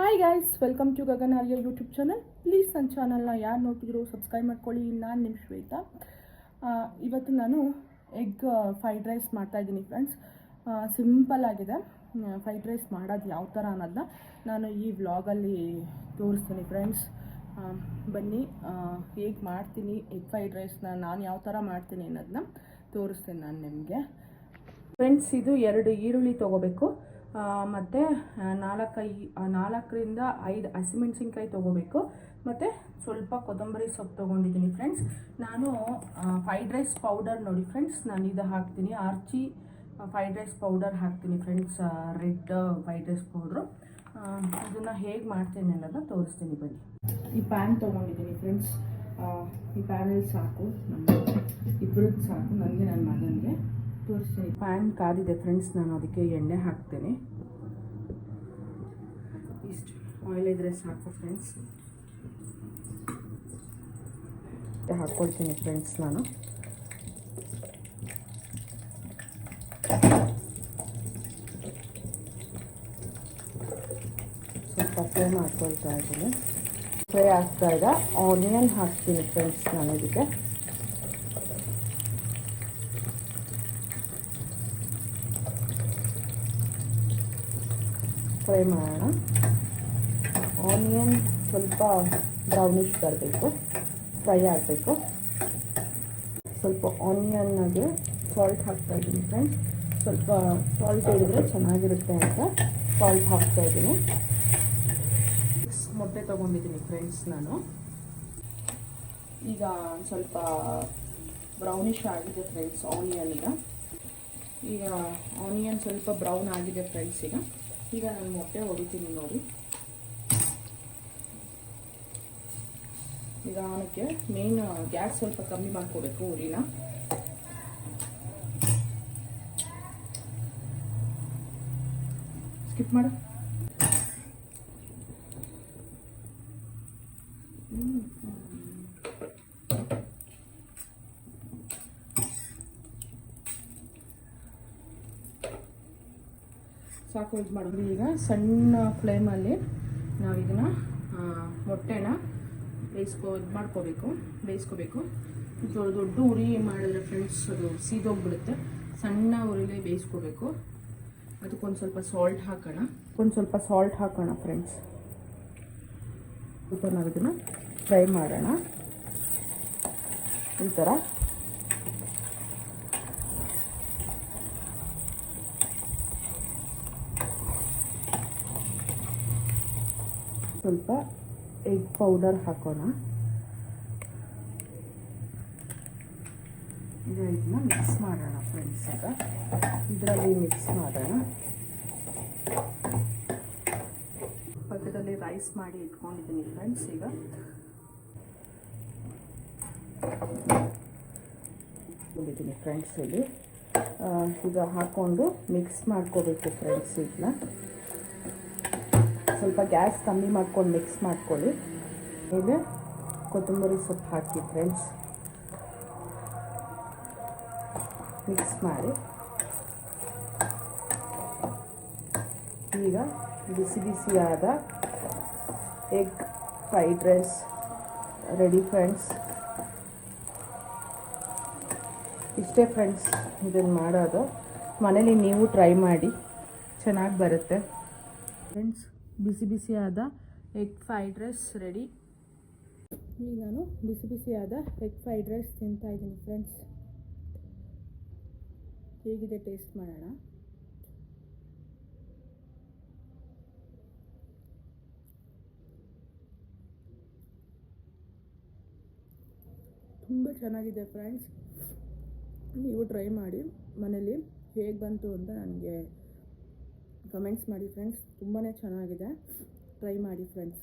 Hi guys welcome to Gagan Arya YouTube channel please ನನ್ನ ಚಾನಲ್ನ ಯಾರು ನೋಡ್ತಿದ್ರು ಸಬ್ಸ್ಕ್ರೈಬ್ ಮಾಡ್ಕೊಳ್ಳಿ. ನಾನು ನಿಮ್ಮ ಶ್ವೇತಾ. ಇವತ್ತು ನಾನು ಎಗ್ ಫ್ರೈಡ್ ರೈಸ್ ಮಾಡ್ತಾಯಿದ್ದೀನಿ ಫ್ರೆಂಡ್ಸ್ ಸಿಂಪಲ್ ಆಗಿದೆ. ಫ್ರೈಡ್ ರೈಸ್ ಮಾಡೋದು ಯಾವ ಥರ ಅನ್ನೋದನ್ನ ನಾನು ಈ ವ್ಲಾಗಲ್ಲಿ ತೋರಿಸ್ತೀನಿ ಫ್ರೆಂಡ್ಸ್ ಬನ್ನಿ. ಹೇಗೆ ಮಾಡ್ತೀನಿ ಎಗ್ ಫ್ರೈಡ್ ರೈಸ್ನ ನಾನು ಯಾವ ಥರ ಮಾಡ್ತೀನಿ ಅನ್ನೋದನ್ನ ತೋರಿಸ್ತೀನಿ ನಾನು ನಿಮಗೆ. ಫ್ರೆಂಡ್ಸ್ ಇದು ಎರಡು ಈರುಳ್ಳಿ ತೊಗೋಬೇಕು. ಮತ್ತು ನಾಲ್ಕೈ ನಾಲ್ಕರಿಂದ ಐದು ಹಸಿಮೆಣ್ಸಿನ್ಕಾಯಿ ತೊಗೋಬೇಕು. ಮತ್ತು ಸ್ವಲ್ಪ ಕೊತ್ತಂಬರಿ ಸೊಪ್ಪು ತೊಗೊಂಡಿದ್ದೀನಿ ಫ್ರೆಂಡ್ಸ್ ನಾನು ಫ್ರೈಡ್ ರೈಸ್ ಪೌಡರ್ ನೋಡಿ ಫ್ರೆಂಡ್ಸ್ ನಾನು ಇದು ಹಾಕ್ತೀನಿ. ಆರ್ಚಿ ಫ್ರೈಡ್ ರೈಸ್ ಪೌಡರ್ ಹಾಕ್ತೀನಿ friends red fried rice powder ಇದನ್ನು ಹೇಗೆ ಮಾಡ್ತೀನಿ ಅನ್ನೋದನ್ನ ತೋರಿಸ್ತೀನಿ ಬನ್ನಿ. ಈ ಪ್ಯಾನ್ ತೊಗೊಂಡಿದ್ದೀನಿ ಫ್ರೆಂಡ್ಸ್ ಈ ಪ್ಯಾನಲ್ಲಿ ಸಾಕು. ನಮ್ಮ ಇಬ್ಬರದ್ದು ಸಾಕು. ನನಗೆ ನನ್ನ ಮಗನಿಗೆ. ತೋರಿಸ್ತೀನಿ. ಪ್ಯಾನ್ ಕಾದಿದೆ ಫ್ರೆಂಡ್ಸ್ ನಾನು ಅದಕ್ಕೆ ಎಣ್ಣೆ ಹಾಕ್ತೇನೆ. ಇಷ್ಟು. ಆಯಿಲ್ ಇದ್ರೆ ಸಾಕು ಫ್ರೆಂಡ್ಸ್ ಹಾಕ್ಕೊಳ್ತೀನಿ ಫ್ರೆಂಡ್ಸ್ ನಾನು. ಸ್ವಲ್ಪ ಫ್ರೈ ಮಾಡ್ಕೊಳ್ತಾ ಇದ್ದೀನಿ. ಫ್ರೈ ಆಗ್ತಾ ಇದೆ. ಆನಿಯನ್ ಹಾಕ್ತೀನಿ ಫ್ರೆಂಡ್ಸ್ ನಾನು ಇದಕ್ಕೆ. ಫ್ರೈ ಮಾಡೋಣ. ಆನಿಯನ್ ಸ್ವಲ್ಪ ಬ್ರೌನಿಷ್ ಬರಬೇಕು. ಫ್ರೈ ಆಗಬೇಕು. ಸ್ವಲ್ಪ ಆನಿಯನ್ನಾಗೆ ಸಾಲ್ಟ್ ಹಾಕ್ತಾ ಇದ್ದೀನಿ ಫ್ರೆಂಡ್ಸ್ ಸ್ವಲ್ಪ ಸಾಲ್ಟ್ ಹಿಡಿದ್ರೆ ಚೆನ್ನಾಗಿರುತ್ತೆ ಅಂತ ಸಾಲ್ಟ್ ಹಾಕ್ತಾ ಇದ್ದೀನಿ. ಮೊಟ್ಟೆ ತೊಗೊಂಡಿದ್ದೀನಿ ಫ್ರೆಂಡ್ಸ್ ನಾನು. ಈಗ ಸ್ವಲ್ಪ ಬ್ರೌನಿಷ್ ಆಗಿದೆ ಫ್ರೆಂಡ್ಸ್ ಆನಿಯನ್ ಈಗ ಈಗ ಆನಿಯನ್ ಸ್ವಲ್ಪ ಬ್ರೌನ್ ಆಗಿದೆ ಫ್ರೆಂಡ್ಸ್ ಈಗ. ಈಗ ನಾನು ಮೊಟ್ಟೆ ಹೊಡಿತೀನಿ ನೋಡಿ. ನಿಧಾನಕ್ಕೆ ಮೇನ್ ಗ್ಯಾಸ್ ಸ್ವಲ್ಪ ಕಮ್ಮಿ ಮಾಡ್ಕೋಬೇಕು ಉರಿನ. ಸ್ಕಿಪ್ ಮಾಡು. ಸಾಕು ಇದು ಮಾಡಿದ್ವಿ ಈಗ. ಸಣ್ಣ ಫ್ಲೇಮಲ್ಲಿ ನಾವು ಇದನ್ನು ಮೊಟ್ಟೆನ ಬೇಯಿಸ್ಕೋ, ಇದು ಮಾಡ್ಕೋಬೇಕು, ಬೇಯಿಸ್ಕೋಬೇಕು. ದೊಡ್ಡ ಉರಿ ಮಾಡಿದ್ರೆ ಫ್ರೆಂಡ್ಸ್ ಅದು ಸೀದೋಗ್ಬಿಡುತ್ತೆ. ಸಣ್ಣ ಉರಿಲೇ ಬೇಯಿಸ್ಕೋಬೇಕು. ಅದಕ್ಕೊಂದು ಸ್ವಲ್ಪ ಸಾಲ್ಟ್ ಹಾಕೋಣ. ಒಂದು ಸ್ವಲ್ಪ ಸಾಲ್ಟ್ ಹಾಕೋಣ ಫ್ರೆಂಡ್ಸ್ ಸ್ವಲ್ಪ ನಾವು ಇದನ್ನು ಫ್ರೈ ಮಾಡೋಣ. ಈ ಥರ ಸ್ವಲ್ಪ ಎಗ್ ಪೌಡರ್ ಹಾಕೋಣ. ಇದನ್ನ ಮಿಕ್ಸ್ ಮಾಡೋಣ ಫ್ರೆಂಡ್ಸ್ ಈಗ ಇದರಲ್ಲಿ ಮಿಕ್ಸ್ ಮಾಡೋಣ. ಪಕ್ಕದಲ್ಲಿ ರೈಸ್ ಮಾಡಿ ಇಟ್ಕೊಂಡಿದ್ದೀನಿ ಫ್ರೆಂಡ್ಸ್ ಈಗ. ಇಟ್ಕೊಂಡಿದ್ದೀನಿ ಫ್ರೆಂಡ್ಸ್ ಇಲ್ಲಿ. ಈಗ ಹಾಕ್ಕೊಂಡು ಮಿಕ್ಸ್ ಮಾಡ್ಕೋಬೇಕು ಫ್ರೆಂಡ್ಸ್ ಇದನ್ನ ಸ್ವಲ್ಪ ಗ್ಯಾಸ್ ಕಮ್ಮಿ ಮಾಡ್ಕೊಂಡು ಮಿಕ್ಸ್ ಮಾಡ್ಕೊಳ್ಳಿ. ಈಗ ಕೊತ್ತಂಬರಿ ಸೊಪ್ಪು ಹಾಕಿ ಫ್ರೆಂಡ್ಸ್. ಮಿಕ್ಸ್ ಮಾಡಿ. ಈಗ ಬಿಸಿ ಬಿಸಿಯಾದ egg fried rice ready friends. ಇಷ್ಟೇ ಫ್ರೆಂಡ್ಸ್ ಇದನ್ನು ಮಾಡೋದು. ಮನೇಲಿ ನೀವು ಟ್ರೈ ಮಾಡಿ. ಚೆನ್ನಾಗಿ ಬರುತ್ತೆ. ಫ್ರೆಂಡ್ಸ್ ಬಿಸಿ ಬಿಸಿಯಾದ ಎಗ್ ಫ್ರೈಡ್ ರೈಸ್ ರೆಡಿ ಈಗ ನಾನು ಬಿಸಿ ಬಿಸಿಯಾದ ಎಗ್ ಫ್ರೈಡ್ ರೈಸ್ ತಿಂತಾ ಇದ್ದೀನಿ ಫ್ರೆಂಡ್ಸ್ ಹೇಗಿದೆ ಟೇಸ್ಟ್ ಮಾಡೋಣ? ತುಂಬ ಚೆನ್ನಾಗಿದೆ ಫ್ರೆಂಡ್ಸ್ ನೀವು ಟ್ರೈ ಮಾಡಿ ಮನೇಲಿ ಹೇಗೆ ಬಂತು ಅಂತ ನನಗೆ ಕಮೆಂಟ್ಸ್ ಮಾಡಿ ಫ್ರೆಂಡ್ಸ್ ತುಂಬಾ ಚೆನ್ನಾಗಿದೆ. ಟ್ರೈ ಮಾಡಿ ಫ್ರೆಂಡ್ಸ್